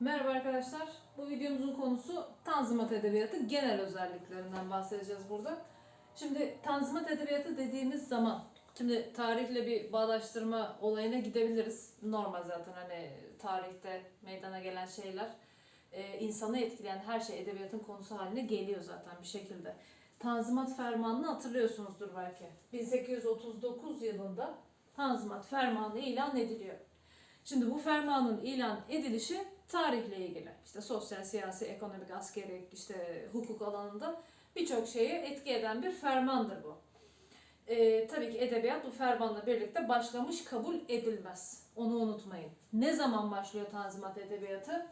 Merhaba arkadaşlar. Bu videomuzun konusu Tanzimat Edebiyatı genel özelliklerinden bahsedeceğiz burada. Şimdi Tanzimat Edebiyatı dediğimiz zaman şimdi tarihle bir bağdaştırma olayına gidebiliriz. Normal zaten hani tarihte meydana gelen şeyler e, insanı etkileyen her şey edebiyatın konusu haline geliyor zaten bir şekilde. Tanzimat Fermanı'nı hatırlıyorsunuzdur belki. 1839 yılında Tanzimat Fermanı ilan ediliyor. Şimdi bu fermanın ilan edilişi tarihle ilgili. İşte sosyal, siyasi, ekonomik, askeri, işte hukuk alanında birçok şeyi etki eden bir fermandır bu. Ee, tabii ki edebiyat bu fermanla birlikte başlamış kabul edilmez. Onu unutmayın. Ne zaman başlıyor Tanzimat Edebiyatı?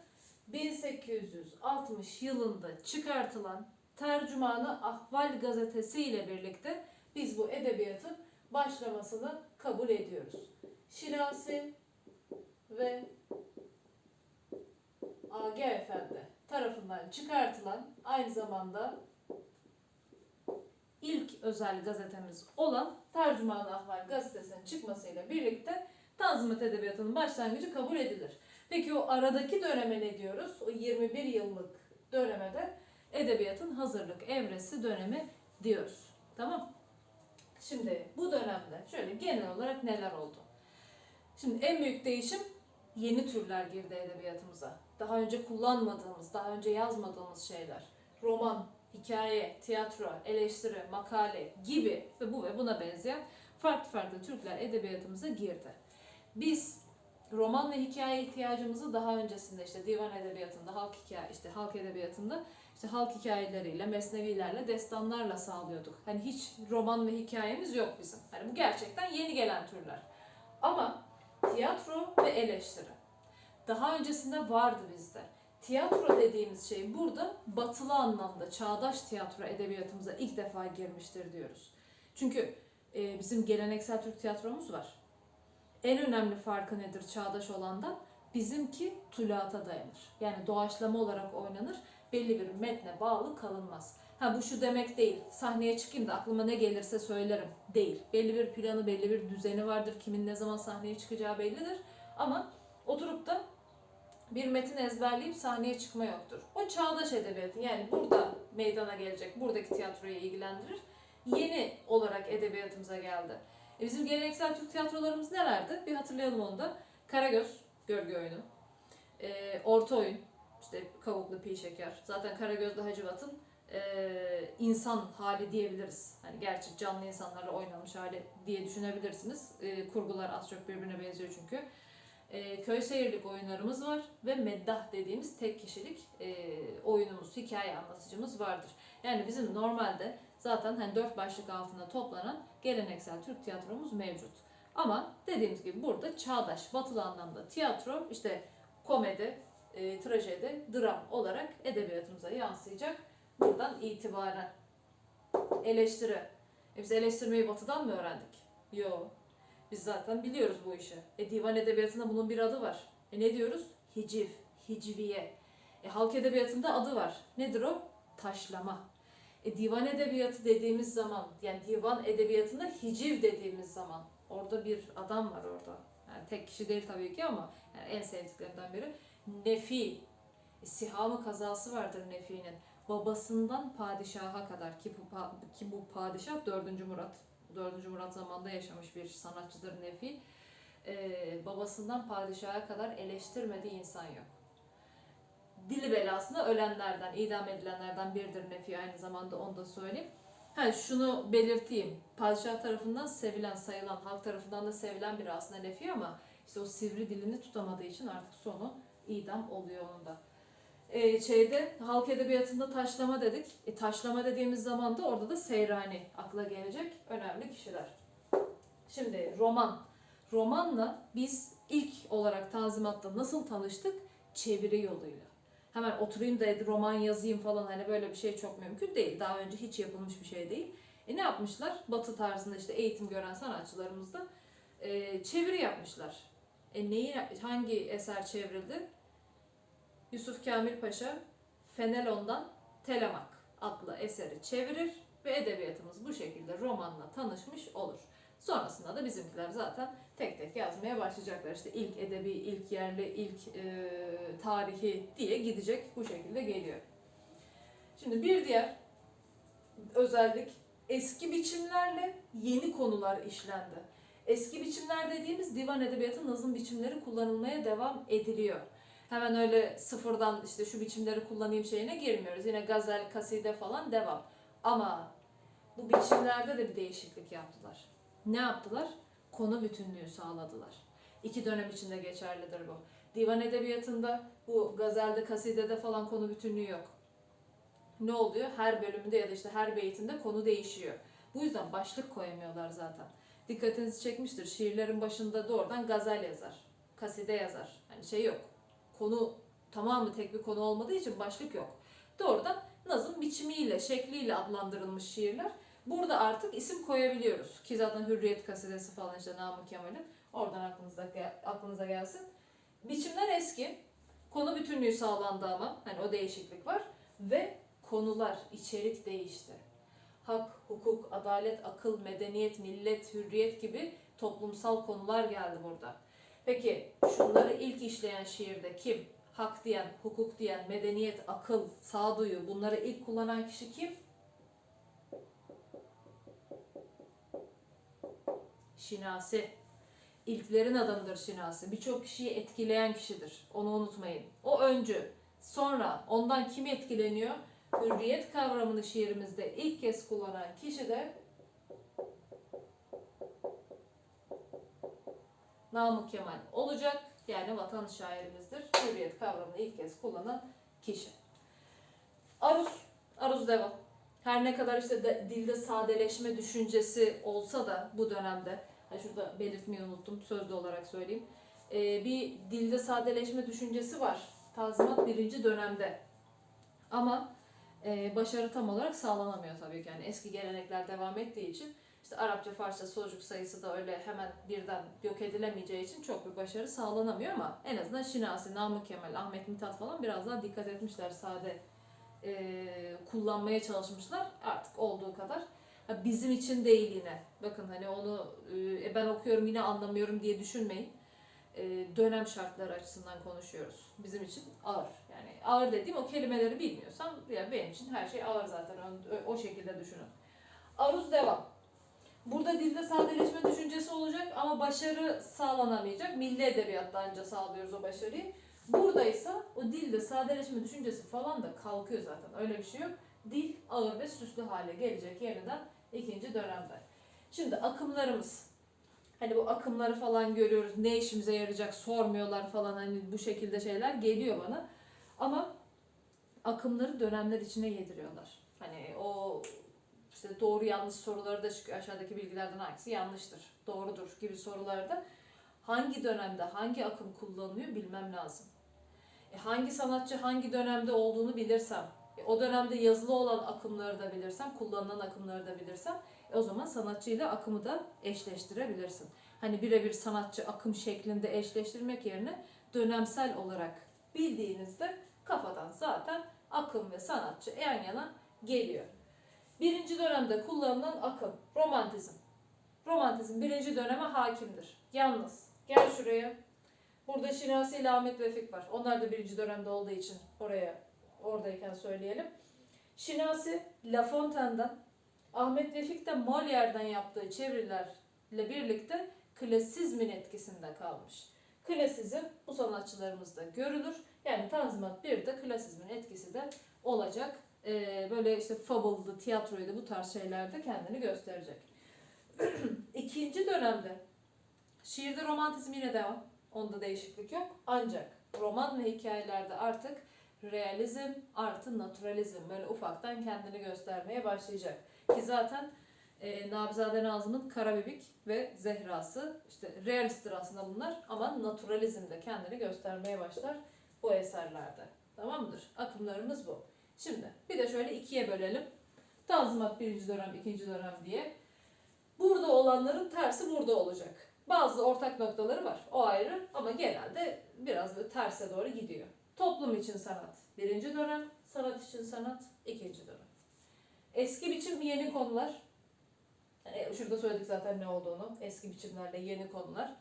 1860 yılında çıkartılan Tercümanı Ahval gazetesi ile birlikte biz bu edebiyatın başlamasını kabul ediyoruz. Şirasi ve AG Efendi tarafından çıkartılan aynı zamanda ilk özel gazetemiz olan Tercüman Ahval gazetesinin çıkmasıyla birlikte Tanzimat Edebiyatı'nın başlangıcı kabul edilir. Peki o aradaki döneme ne diyoruz? O 21 yıllık döneme de edebiyatın hazırlık evresi dönemi diyoruz. Tamam? Şimdi bu dönemde şöyle genel olarak neler oldu? Şimdi en büyük değişim yeni türler girdi edebiyatımıza. Daha önce kullanmadığımız, daha önce yazmadığımız şeyler. Roman, hikaye, tiyatro, eleştiri, makale gibi ve bu ve buna benzeyen farklı farklı türler edebiyatımıza girdi. Biz roman ve hikaye ihtiyacımızı daha öncesinde işte divan edebiyatında, halk hikaye, işte halk edebiyatında işte halk hikayeleriyle, mesnevilerle, destanlarla sağlıyorduk. Hani hiç roman ve hikayemiz yok bizim. Hani bu gerçekten yeni gelen türler. Ama tiyatro ve eleştiri. Daha öncesinde vardı bizde. Tiyatro dediğimiz şey burada batılı anlamda çağdaş tiyatro edebiyatımıza ilk defa girmiştir diyoruz. Çünkü e, bizim geleneksel Türk tiyatromuz var. En önemli farkı nedir çağdaş olandan? Bizimki tülata dayanır. Yani doğaçlama olarak oynanır. Belli bir metne bağlı kalınmaz. Ha bu şu demek değil. Sahneye çıkayım da aklıma ne gelirse söylerim. Değil. Belli bir planı, belli bir düzeni vardır. Kimin ne zaman sahneye çıkacağı bellidir. Ama oturup da bir metin ezberleyip sahneye çıkma yoktur. O çağdaş edebiyatı yani burada meydana gelecek, buradaki tiyatroyu ilgilendirir. Yeni olarak edebiyatımıza geldi. E bizim geleneksel Türk tiyatrolarımız nelerdi? Bir hatırlayalım onu da. Karagöz, Gölge Oyunu. E, orta oyun, işte Kavuklu Pi Şeker. Zaten Karagöz'de Hacivat'ın e, insan hali diyebiliriz. Hani gerçek canlı insanlarla oynanmış hali diye düşünebilirsiniz. E, kurgular az çok birbirine benziyor çünkü. E, köy seyirlik oyunlarımız var ve meddah dediğimiz tek kişilik e, oyunumuz, hikaye anlatıcımız vardır. Yani bizim normalde zaten hani dört başlık altında toplanan geleneksel Türk tiyatromuz mevcut. Ama dediğimiz gibi burada çağdaş, batılı anlamda tiyatro, işte komedi, e, trajedi, dram olarak edebiyatımıza yansıyacak. Buradan itibaren eleştiri. E biz eleştirmeyi batıdan mı öğrendik? Yok. Biz zaten biliyoruz bu işi. E divan edebiyatında bunun bir adı var. E ne diyoruz? Hiciv, hicviye. E halk edebiyatında adı var. Nedir o? Taşlama. E divan edebiyatı dediğimiz zaman, yani divan edebiyatında hiciv dediğimiz zaman, orada bir adam var orada. Yani tek kişi değil tabii ki ama yani en sevdiklerimden biri. Nefi. E, Sihamı kazası vardır Nefi'nin. Babasından padişaha kadar ki bu, ki bu padişah 4. Murat. 4. Murat zamanında yaşamış bir sanatçıdır Nefi. Ee, babasından padişaha kadar eleştirmediği insan yok. Dili belasında ölenlerden, idam edilenlerden biridir Nefi aynı zamanda onu da söyleyeyim. Ha şunu belirteyim. Padişah tarafından sevilen, sayılan, halk tarafından da sevilen biri aslında Nefi ama işte o sivri dilini tutamadığı için artık sonu idam oluyor onun da. Ee, şeyde halk edebiyatında taşlama dedik. E, taşlama dediğimiz zaman da orada da Seyrani akla gelecek önemli kişiler. Şimdi roman. Romanla biz ilk olarak Tanzimat'ta nasıl tanıştık? Çeviri yoluyla. Hemen oturayım da roman yazayım falan hani böyle bir şey çok mümkün değil. Daha önce hiç yapılmış bir şey değil. E ne yapmışlar? Batı tarzında işte eğitim gören sanatçılarımız da e, çeviri yapmışlar. E neyi, hangi eser çevrildi? Yusuf Kamil Paşa Fenelon'dan Telemak adlı eseri çevirir ve edebiyatımız bu şekilde romanla tanışmış olur. Sonrasında da bizimkiler zaten tek tek yazmaya başlayacaklar. İşte ilk edebi, ilk yerli, ilk e, tarihi diye gidecek. Bu şekilde geliyor. Şimdi bir diğer özellik eski biçimlerle yeni konular işlendi. Eski biçimler dediğimiz divan edebiyatı nazım biçimleri kullanılmaya devam ediliyor. Hemen öyle sıfırdan işte şu biçimleri kullanayım şeyine girmiyoruz. Yine gazel, kaside falan devam. Ama bu biçimlerde de bir değişiklik yaptılar. Ne yaptılar? Konu bütünlüğü sağladılar. İki dönem içinde geçerlidir bu. Divan edebiyatında bu gazelde, kasidede falan konu bütünlüğü yok. Ne oluyor? Her bölümünde ya da işte her beytinde konu değişiyor. Bu yüzden başlık koyamıyorlar zaten. Dikkatinizi çekmiştir. Şiirlerin başında doğrudan gazel yazar. Kaside yazar. Hani şey yok. Konu tamamı tek bir konu olmadığı için başlık yok. Doğrudan nazım biçimiyle, şekliyle adlandırılmış şiirler. Burada artık isim koyabiliyoruz. Ki zaten Hürriyet kasidesi falan işte Namık Kemal'in. Oradan aklınıza, aklınıza gelsin. Biçimler eski. Konu bütünlüğü sağlandı ama. Hani o değişiklik var. Ve konular, içerik değişti. Hak, hukuk, adalet, akıl, medeniyet, millet, hürriyet gibi toplumsal konular geldi burada. Peki şunları ilk işleyen şiirde kim? Hak diyen, hukuk diyen, medeniyet, akıl, sağduyu bunları ilk kullanan kişi kim? Şinasi. İlklerin adamıdır Şinasi. Birçok kişiyi etkileyen kişidir. Onu unutmayın. O öncü. Sonra ondan kim etkileniyor? Hürriyet kavramını şiirimizde ilk kez kullanan kişi de Namık Kemal olacak. Yani vatan şairimizdir. Hürriyet kavramını ilk kez kullanan kişi. Aruz. Aruz devam. Her ne kadar işte de, dilde sadeleşme düşüncesi olsa da bu dönemde, ha şurada belirtmeyi unuttum, sözlü olarak söyleyeyim. Ee, bir dilde sadeleşme düşüncesi var. Tanzimat birinci dönemde. Ama e, başarı tam olarak sağlanamıyor tabii ki. Yani eski gelenekler devam ettiği için işte Arapça, Farsça sözcük sayısı da öyle hemen birden yok edilemeyeceği için çok bir başarı sağlanamıyor ama en azından Şinasi, Namık Kemal, Ahmet Mithat falan biraz daha dikkat etmişler sade e, kullanmaya çalışmışlar artık olduğu kadar. Ha, bizim için değil yine. Bakın hani onu e, ben okuyorum yine anlamıyorum diye düşünmeyin. E, dönem şartları açısından konuşuyoruz. Bizim için ağır. Yani ağır dediğim o kelimeleri bilmiyorsam yani benim için her şey ağır zaten. O, o şekilde düşünün. Aruz devam. Burada dilde sadeleşme düşüncesi olacak ama başarı sağlanamayacak. Milli edebiyatta anca sağlıyoruz o başarıyı. Buradaysa o dilde sadeleşme düşüncesi falan da kalkıyor zaten. Öyle bir şey yok. Dil ağır ve süslü hale gelecek yeniden ikinci dönemde. Şimdi akımlarımız. Hani bu akımları falan görüyoruz. Ne işimize yarayacak sormuyorlar falan hani bu şekilde şeyler geliyor bana. Ama akımları dönemler içine yediriyorlar. Hani o işte doğru yanlış soruları da çıkıyor. Aşağıdaki bilgilerden hangisi yanlıştır, doğrudur gibi sorularda hangi dönemde hangi akım kullanılıyor bilmem lazım. E hangi sanatçı hangi dönemde olduğunu bilirsem, e o dönemde yazılı olan akımları da bilirsem, kullanılan akımları da bilirsem e o zaman sanatçıyla akımı da eşleştirebilirsin. Hani birebir sanatçı akım şeklinde eşleştirmek yerine dönemsel olarak bildiğinizde kafadan zaten akım ve sanatçı yan yana geliyor. Birinci dönemde kullanılan akım, romantizm. Romantizm birinci döneme hakimdir. Yalnız, gel şuraya. Burada Şinasi ile Ahmet Vefik var. Onlar da birinci dönemde olduğu için oraya oradayken söyleyelim. Şinasi La Fontaine'den, Ahmet Vefik de Molière'den yaptığı çevirilerle birlikte klasizmin etkisinde kalmış. Klasizm bu sanatçılarımızda görülür. Yani Tanzimat 1'de klasizmin etkisi de olacak. Ee, böyle işte fable'dı, tiyatroydu bu tarz şeylerde kendini gösterecek. İkinci dönemde şiirde romantizm yine devam. Onda değişiklik yok. Ancak roman ve hikayelerde artık realizm artı naturalizm böyle ufaktan kendini göstermeye başlayacak. Ki zaten e, Nabizade Nazım'ın Karabibik ve Zehra'sı işte realisttir aslında bunlar ama naturalizm de kendini göstermeye başlar bu eserlerde. Tamam mıdır? Akımlarımız bu. Şimdi bir de şöyle ikiye bölelim. Tanzimat birinci dönem, ikinci dönem diye. Burada olanların tersi burada olacak. Bazı ortak noktaları var. O ayrı ama genelde biraz böyle terse doğru gidiyor. Toplum için sanat birinci dönem, sanat için sanat ikinci dönem. Eski biçim yeni konular. Yani şurada söyledik zaten ne olduğunu. Eski biçimlerle yeni konular.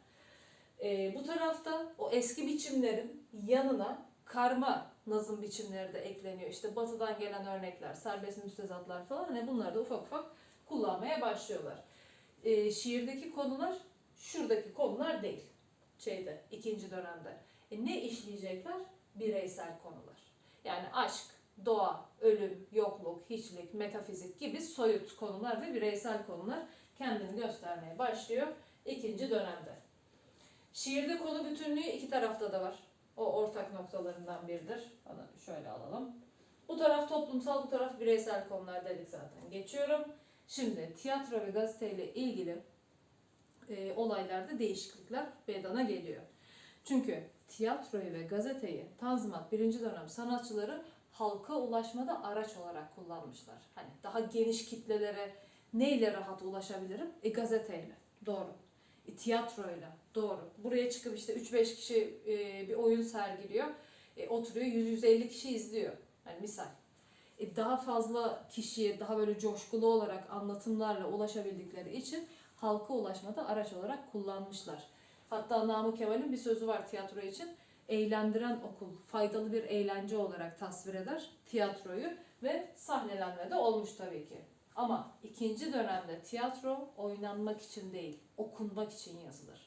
Ee, bu tarafta o eski biçimlerin yanına karma nazım biçimleri de ekleniyor. İşte batıdan gelen örnekler, serbest müstezatlar falan hani bunları da ufak ufak kullanmaya başlıyorlar. Ee, şiirdeki konular şuradaki konular değil. Şeyde, ikinci dönemde. E, ne işleyecekler? Bireysel konular. Yani aşk, doğa, ölüm, yokluk, hiçlik, metafizik gibi soyut konular ve bireysel konular kendini göstermeye başlıyor ikinci dönemde. Şiirde konu bütünlüğü iki tarafta da var. O ortak noktalarından biridir. Onu şöyle alalım. Bu taraf toplumsal, bu taraf bireysel konular dedik zaten. Geçiyorum. Şimdi tiyatro ve gazeteyle ilgili e, olaylarda değişiklikler meydana geliyor. Çünkü tiyatroyu ve gazeteyi Tanzimat birinci dönem sanatçıları halka ulaşmada araç olarak kullanmışlar. Hani daha geniş kitlelere neyle rahat ulaşabilirim? E gazeteyle. Doğru. E, tiyatroyla. Doğru. Buraya çıkıp işte 3-5 kişi e, bir oyun sergiliyor. E, oturuyor 100-150 kişi izliyor. Yani misal. E, daha fazla kişiye daha böyle coşkulu olarak anlatımlarla ulaşabildikleri için halka ulaşmada araç olarak kullanmışlar. Hatta Namık Kemal'in bir sözü var tiyatro için. Eğlendiren okul faydalı bir eğlence olarak tasvir eder tiyatroyu ve sahnelenme de olmuş tabii ki. Ama ikinci dönemde tiyatro oynanmak için değil, okunmak için yazılır.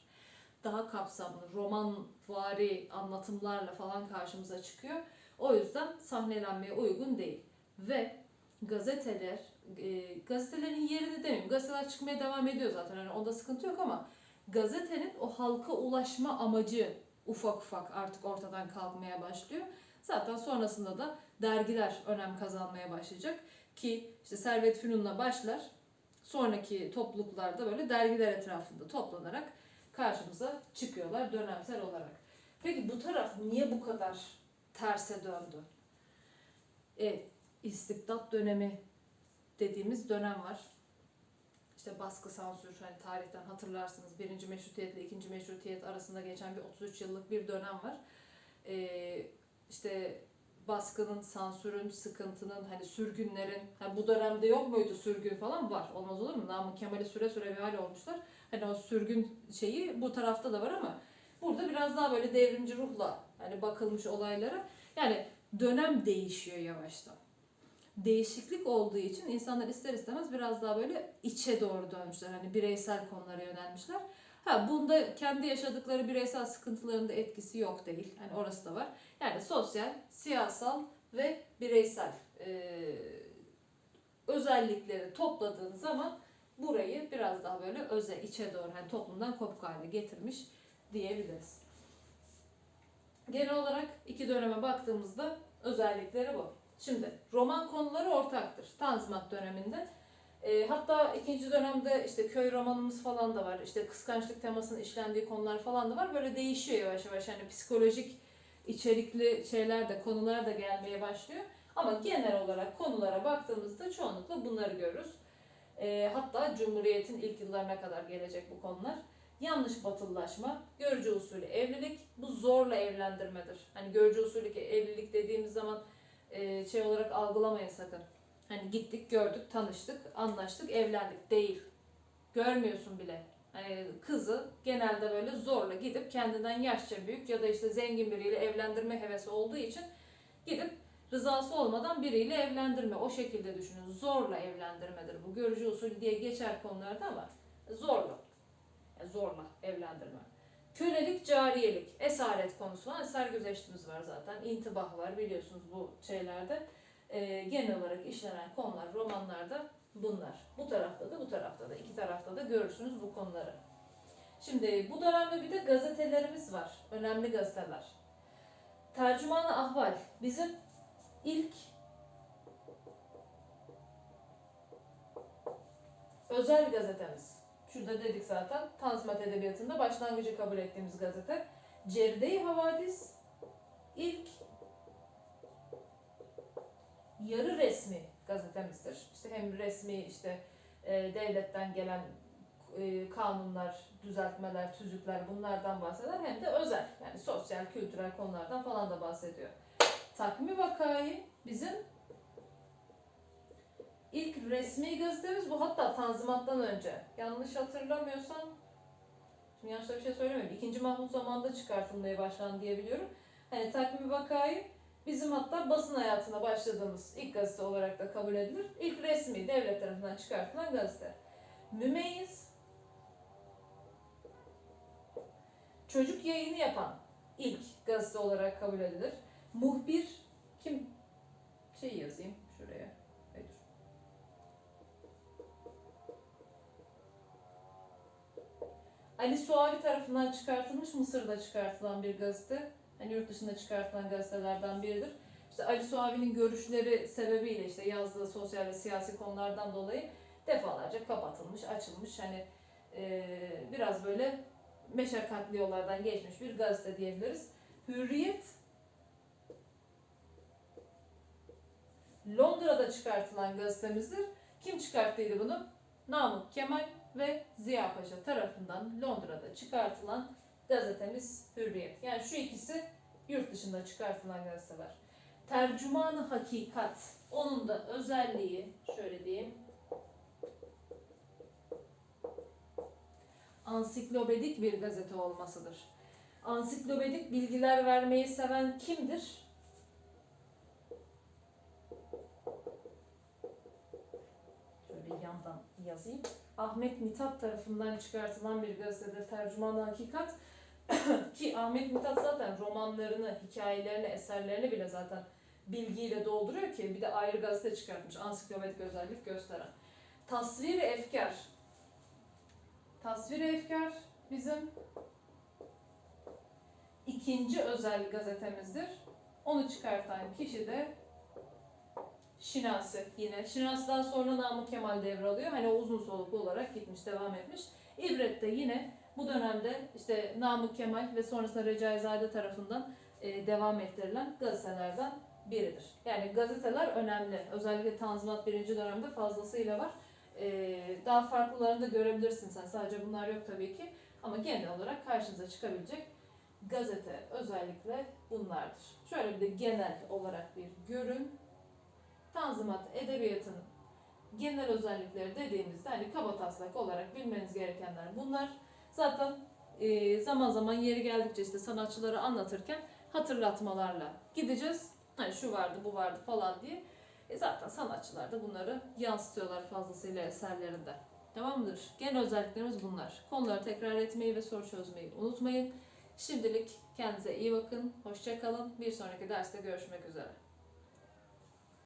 Daha kapsamlı, romanvari anlatımlarla falan karşımıza çıkıyor. O yüzden sahnelenmeye uygun değil. Ve gazeteler, e, gazetelerin yerini demeyeyim. Gazeteler çıkmaya devam ediyor zaten. Yani onda sıkıntı yok ama gazetenin o halka ulaşma amacı ufak ufak artık ortadan kalkmaya başlıyor. Zaten sonrasında da dergiler önem kazanmaya başlayacak ki işte Servet Fünun'la başlar. Sonraki topluluklarda böyle dergiler etrafında toplanarak karşımıza çıkıyorlar dönemsel olarak. Peki bu taraf niye bu kadar terse döndü? E, istibdat dönemi dediğimiz dönem var. İşte baskı, sansür, hani tarihten hatırlarsınız birinci meşrutiyet ile ikinci meşrutiyet arasında geçen bir 33 yıllık bir dönem var. Ee, işte baskının, sansürün, sıkıntının, hani sürgünlerin, hani bu dönemde yok muydu sürgün falan var. Olmaz olur mu? Namık Kemal'i süre süre bir hal olmuşlar. Hani o sürgün şeyi bu tarafta da var ama burada biraz daha böyle devrimci ruhla hani bakılmış olaylara. Yani dönem değişiyor yavaştan değişiklik olduğu için insanlar ister istemez biraz daha böyle içe doğru dönmüşler. Hani bireysel konulara yönelmişler. Ha bunda kendi yaşadıkları bireysel sıkıntıların da etkisi yok değil. Hani orası da var. Yani sosyal, siyasal ve bireysel e, özellikleri topladığın zaman burayı biraz daha böyle öze, içe doğru hani toplumdan kopuk hale getirmiş diyebiliriz. Genel olarak iki döneme baktığımızda özellikleri bu. Şimdi roman konuları ortaktır Tanzimat döneminde. E, hatta ikinci dönemde işte köy romanımız falan da var. İşte kıskançlık temasının işlendiği konular falan da var. Böyle değişiyor yavaş yavaş. Yani psikolojik içerikli şeyler de konular da gelmeye başlıyor. Ama genel olarak konulara baktığımızda çoğunlukla bunları görürüz. E, hatta Cumhuriyet'in ilk yıllarına kadar gelecek bu konular. Yanlış batılılaşma, görücü usulü evlilik, bu zorla evlendirmedir. Hani görücü usulü evlilik dediğimiz zaman e, şey olarak algılamayın sakın. Hani gittik, gördük, tanıştık, anlaştık, evlendik değil. Görmüyorsun bile. Hani kızı genelde böyle zorla gidip kendinden yaşça büyük ya da işte zengin biriyle evlendirme hevesi olduğu için gidip rızası olmadan biriyle evlendirme. O şekilde düşünün. Zorla evlendirmedir bu. Görücü usulü diye geçer konularda ama zorla. Yani zorla evlendirme. Kölelik, cariyelik, esaret konusu var. Eser güzeştimiz var zaten. İntibah var biliyorsunuz bu şeylerde. Ee, genel olarak işlenen konular romanlarda bunlar. Bu tarafta da bu tarafta da iki tarafta da görürsünüz bu konuları. Şimdi bu dönemde bir de gazetelerimiz var. Önemli gazeteler. Tercüman-ı Ahval bizim ilk özel gazetemiz. Şurada dedik zaten. Tanzimat Edebiyatı'nda başlangıcı kabul ettiğimiz gazete. Ceride-i Havadis ilk yarı resmi gazetemizdir. İşte hem resmi işte e, devletten gelen e, kanunlar, düzeltmeler, tüzükler bunlardan bahseder hem de özel yani sosyal, kültürel konulardan falan da bahsediyor. Takmi vakayı bizim ilk resmi gazetemiz bu hatta Tanzimat'tan önce. Yanlış hatırlamıyorsam Şimdi yanlış bir şey söylemiyorum. İkinci Mahmut zamanında çıkartılmaya başlandı diye biliyorum. Hani takvimi vakayı bizim hatta basın hayatına başladığımız ilk gazete olarak da kabul edilir. İlk resmi devlet tarafından çıkartılan gazete. Mümeyyiz çocuk yayını yapan ilk gazete olarak kabul edilir. Muhbir kim? Şey yazayım şuraya. Ay dur. Ali Suavi tarafından çıkartılmış Mısır'da çıkartılan bir gazete. Hani yurt dışında çıkartılan gazetelerden biridir. İşte Ali Suavi'nin görüşleri sebebiyle işte yazdığı sosyal ve siyasi konulardan dolayı defalarca kapatılmış, açılmış. Hani eee, biraz böyle meşakkatli yollardan geçmiş bir gazete diyebiliriz. Hürriyet Londra'da çıkartılan gazetemizdir. Kim çıkarttıydı bunu? Namık Kemal ve Ziya Paşa tarafından Londra'da çıkartılan gazetemiz Hürriyet. Yani şu ikisi yurt dışında çıkartılan gazeteler. Tercümanı Hakikat. Onun da özelliği şöyle diyeyim. Ansiklopedik bir gazete olmasıdır. Ansiklopedik bilgiler vermeyi seven kimdir? Şöyle yandan yazayım. Ahmet Mithat tarafından çıkartılan bir gazetedir. Tercüman Hakikat. Ki Ahmet Mithat zaten romanlarını, hikayelerini, eserlerini bile zaten bilgiyle dolduruyor ki bir de ayrı gazete çıkartmış. Ansiklopedik özellik gösteren. Tasvir-i Efkar. Tasvir-i Efkar bizim ikinci özel gazetemizdir. Onu çıkartan kişi de Şinasi yine. Şinasi'den sonra Namık Kemal devralıyor. Hani uzun soluklu olarak gitmiş, devam etmiş. İbret de yine bu dönemde işte Namık Kemal ve sonrasında Recaizade tarafından e, devam ettirilen gazetelerden biridir. Yani gazeteler önemli. Özellikle Tanzimat birinci dönemde fazlasıyla var. E, daha farklılarını da görebilirsin sen. Sadece bunlar yok tabii ki. Ama genel olarak karşınıza çıkabilecek gazete özellikle bunlardır. Şöyle bir de genel olarak bir görün. Tanzimat edebiyatının genel özellikleri dediğimizde hani kabataslak olarak bilmeniz gerekenler bunlar. Zaten e, zaman zaman yeri geldikçe işte sanatçıları anlatırken hatırlatmalarla gideceğiz. Hani şu vardı bu vardı falan diye. E zaten sanatçılar da bunları yansıtıyorlar fazlasıyla eserlerinde. Tamam mıdır? Genel özelliklerimiz bunlar. Konuları tekrar etmeyi ve soru çözmeyi unutmayın. Şimdilik kendinize iyi bakın. Hoşça kalın. Bir sonraki derste görüşmek üzere.